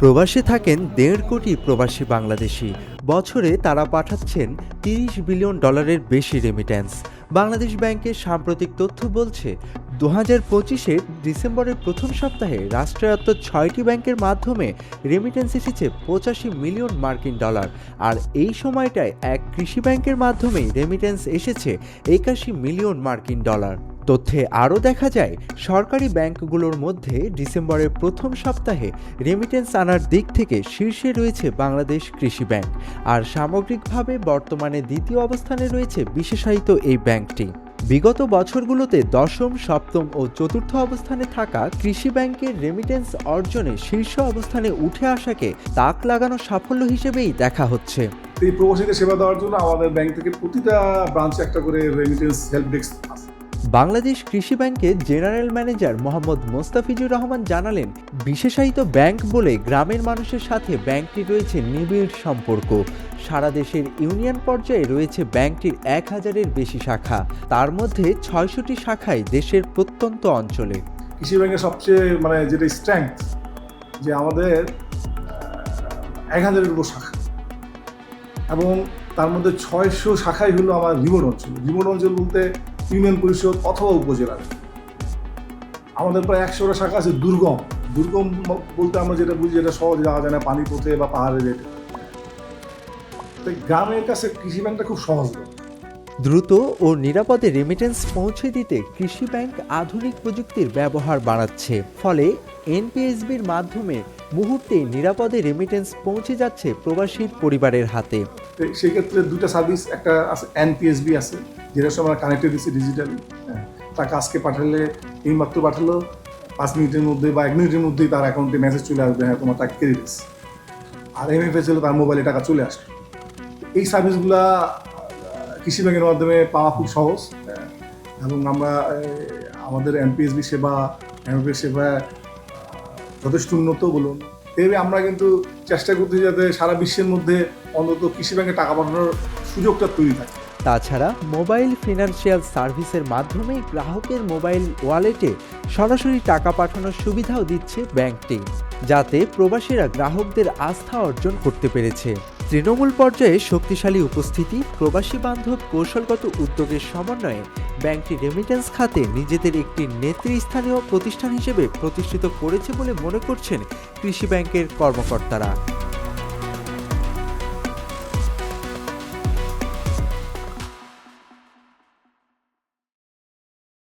প্রবাসে থাকেন দেড় কোটি প্রবাসী বাংলাদেশি। বছরে তারা পাঠাচ্ছেন তিরিশ বিলিয়ন ডলারের বেশি রেমিট্যান্স বাংলাদেশ ব্যাংকের সাম্প্রতিক তথ্য বলছে দু হাজার পঁচিশের ডিসেম্বরের প্রথম সপ্তাহে রাষ্ট্রায়ত্ত ছয়টি ব্যাংকের মাধ্যমে রেমিটেন্স এসেছে পঁচাশি মিলিয়ন মার্কিন ডলার। আর এই সময়টায় এক কৃষি ব্যাংকের মাধ্যমেই রেমিটেন্স এসেছে একাশি মিলিয়ন মার্কিন ডলার। তথ্যে আরও দেখা যায়, সরকারি ব্যাংকগুলোর মধ্যে ডিসেম্বরের প্রথম সপ্তাহে রেমিটেন্স আনার দিক থেকে শীর্ষে রয়েছে বাংলাদেশ কৃষি ব্যাংক। আর সামগ্রিকভাবে বর্তমানে দ্বিতীয় অবস্থানে রয়েছে বিশেষায়িত এই ব্যাংকটি। বিগত বছরগুলোতে দশম, সপ্তম ও চতুর্থ অবস্থানে থাকা কৃষি ব্যাংকের রেমিটেন্স অর্জনে শীর্ষ অবস্থানে উঠে আসাকে তাক লাগানো সাফল্য হিসেবেই দেখা হচ্ছে। এই প্রবাসীদের সেবা দেওয়ার জন্য আমাদের ব্যাংক থেকে প্রতিটা ব্রাঞ্চে একটা করে রেমিটেন্স হেল্প ডেস্ক আছে। বাংলাদেশ কৃষি ব্যাংকের জেনারেল ম্যানেজার মোহাম্মদ মোস্তাফিজুর রহমান জানালেন, বিশেষায়িত ব্যাংক বলে গ্রামের মানুষের সাথে ব্যাংকটি রয়েছে নিবিড় সম্পর্ক। সারা দেশের ইউনিয়ন পর্যায়ে রয়েছে ব্যাংকটির এক হাজারের বেশি শাখা। তার মধ্যে ছয়শটি শাখায় দেশের প্রত্যন্ত অঞ্চলে। কৃষি ব্যাংকের সবচেয়ে মানে যেটা স্ট্রেংথ যে আমাদের এক হাজারের উপর শাখা। এবং তার মধ্যে ছয়শো শাখাই হলো আমার রিমোট অঞ্চল। রিমোট অঞ্চল বলতে ইউনিয়ন পরিষদ অথবা উপজেলার আমাদের প্রায় একশোটা শাখা আছে, দুর্গম। দুর্গম বলতে আমরা যেটা বুঝি, যেটা সহজে যাওয়া যায় না পানি পথে বা পাহাড়ে যেতে। তো গ্রামের কাছে কৃষি ব্যাংকটা খুব সহজ। দ্রুত ও নিরাপদে রেমিটেন্স পৌঁছে দিতে কৃষি ব্যাংক আধুনিক প্রযুক্তির ব্যবহার বাড়াচ্ছে। ফলে এনপিএসবির মাধ্যমে মুহূর্তে নিরাপদে রেমিটেন্স পৌঁছে যাচ্ছে প্রবাসীর পরিবারের হাতে। সেক্ষেত্রে দুটো সার্ভিস একটা আছে এনপিএসবি আছে, যেটার সময় আমরা দিচ্ছি ডিজিটালি টাকা আজকে পাঠালে এইমাত্র পাঠালো, পাঁচ মিনিটের মধ্যে বা এক মিনিটের মধ্যেই তার অ্যাকাউন্টে মেসেজ চলে আসবে হ্যাঁ তোমার টাকা কেটে দিচ্ছে আর এমএফএস হলে তার মোবাইলে টাকা চলে আসবে এই সার্ভিসগুলা কৃষি ব্যাংকের মাধ্যমে পাওয়া খুব সহজ। এবং আমরা আমাদের এমপিএসবি সেবা এমএফএস সেবা যথেষ্ট উন্নত বলুন। এভাবে আমরা কিন্তু চেষ্টা করতে যাতে সারা বিশ্বের মধ্যে অন্তত কৃষি ব্যাংকে টাকা পাঠানোর সুযোগটা তৈরি থাকে। তাছাড়া মোবাইল ফিনান্সিয়াল সার্ভিসের মাধ্যমেই গ্রাহকের মোবাইল ওয়ালেটে সরাসরি টাকা পাঠানোর সুবিধাও দিচ্ছে ব্যাংকটি যাতে প্রবাসীরা গ্রাহকদের আস্থা অর্জন করতে পেরেছে। তৃণমূল পর্যায়ে শক্তিশালী উপস্থিতি, প্রবাসী বান্ধব কৌশলগত উদ্যোগের সমন্বয়ে ব্যাংকটি রেমিটেন্স খাতে নিজেদের একটি নেতৃস্থানীয় প্রতিষ্ঠান হিসেবে প্রতিষ্ঠিত করেছে বলে মনে করছেন কৃষি ব্যাংকের কর্মকর্তারা।